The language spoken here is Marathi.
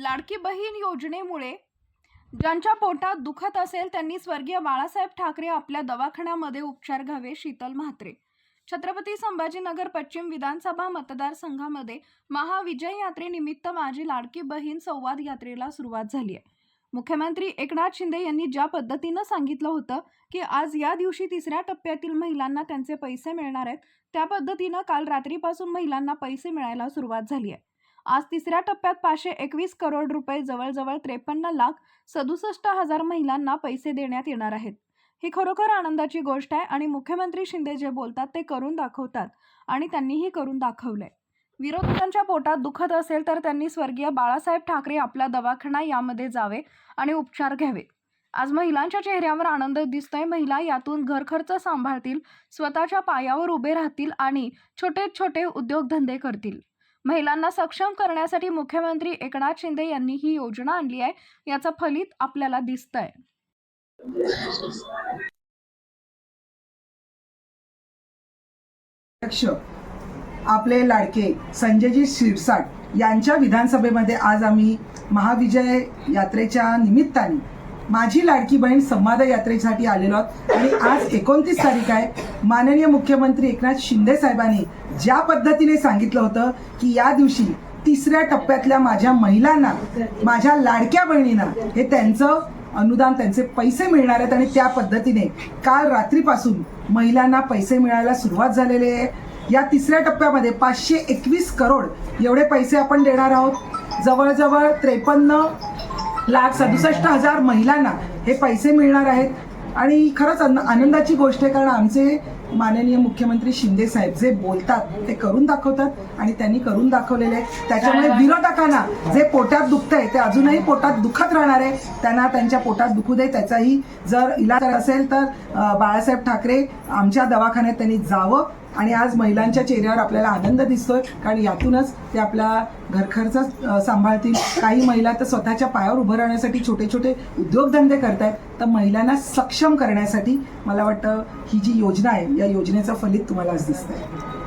लाडकी बहीण योजनेमुळे ज्यांच्या पोटात दुखत असेल त्यांनी स्वर्गीय बाळासाहेब ठाकरे आपल्या दवाखान्यामध्ये उपचार घ्यावे शीतल म्हात्रे. छत्रपती संभाजीनगर पश्चिम विधानसभा मतदारसंघामध्ये महाविजय यात्रेनिमित्त माझी लाडकी बहीण संवाद यात्रेला सुरुवात झाली आहे. मुख्यमंत्री एकनाथ शिंदे यांनी ज्या पद्धतीनं सांगितलं होतं की आज या दिवशी तिसऱ्या टप्प्यातील महिलांना त्यांचे पैसे मिळणार आहेत त्या पद्धतीनं काल रात्रीपासून महिलांना पैसे मिळायला सुरुवात झाली आहे. आज तिसऱ्या टप्प्यात पाचशे एकवीस करोड रुपये जवळजवळ त्रेपन्न लाख सदुसष्ट हजार महिलांना पैसे देण्यात येणार आहेत. ही खरोखर आनंदाची गोष्ट आहे आणि मुख्यमंत्री शिंदे जे बोलतात ते करून दाखवतात आणि त्यांनीही करून दाखवलंय. विरोधकांच्या पोटात दुखत असेल तर त्यांनी स्वर्गीय बाळासाहेब ठाकरे आपला दवाखाना यामध्ये जावे आणि उपचार घ्यावे. आज महिलांच्या चेहऱ्यावर आनंद दिसतोय. महिला यातून घरखर्च सांभाळतील स्वतःच्या पायावर उभे राहतील आणि छोटे छोटे उद्योगधंदे करतील. महिलांना सक्षम करण्यासाठी मुख्यमंत्री एकनाथ शिंदे यांनी ही योजना आणली आहे. याचं फलित आपल्याला दिसतंय. आपले लाडके संजयजी शिरसाट यांच्या विधानसभेमध्ये आज आम्ही महाविजय यात्रेच्या निमित्ताने माझी लाडकी बहीण संवाद यात्रेसाठी आलेलो आहोत. आणि आज एकोणतीस तारीख आहे. माननीय मुख्यमंत्री एकनाथ शिंदे साहेबांनी ज्या पद्धतीने सांगितलं होतं की या दिवशी तिसऱ्या टप्प्यातल्या माझ्या महिलांना माझ्या लाडक्या बहिणींना हे त्यांचं अनुदान त्यांचे पैसे मिळणार आहेत. आणि त्या पद्धतीने काल रात्रीपासून महिलांना पैसे मिळायला सुरुवात झालेली आहे. या तिसऱ्या टप्प्यामध्ये पाचशे एकवीस करोड एवढे पैसे आपण देणार आहोत. जवळजवळ त्रेपन्न लाख सदुसष्ट हजार महिलांना हे पैसे मिळणार आहेत. आणि खरंच आन- आनंदाची गोष्ट आहे कारण आमचे माननीय मुख्यमंत्री शिंदे साहेब जे बोलतात ते करून दाखवतात आणि त्यांनी करून दाखवलेले आहे. त्याच्यामुळे विरोधकांना जे पोटात दुखतंय ते अजूनही पोटात दुखत राहणार आहे. त्यांना त्यांच्या पोटात दुखू दे त्याचाही जर इलाज असेल तर बाळासाहेब ठाकरे आमच्या दवाखान्यात त्यांनी जावं. आणि आज महिलांच्या चेहऱ्यावर आपल्याला आनंद दिसतोय कारण यातूनच ते आपला घरखर्च सांभाळतील. काही महिला तर स्वतःच्या पायावर उभं राहण्यासाठी छोटे छोटे उद्योगधंदे करतायत. तर महिलांना सक्षम करण्यासाठी मला वाटतं ही जी योजना आहे या योजनेचं फलित तुम्हाला आज आहे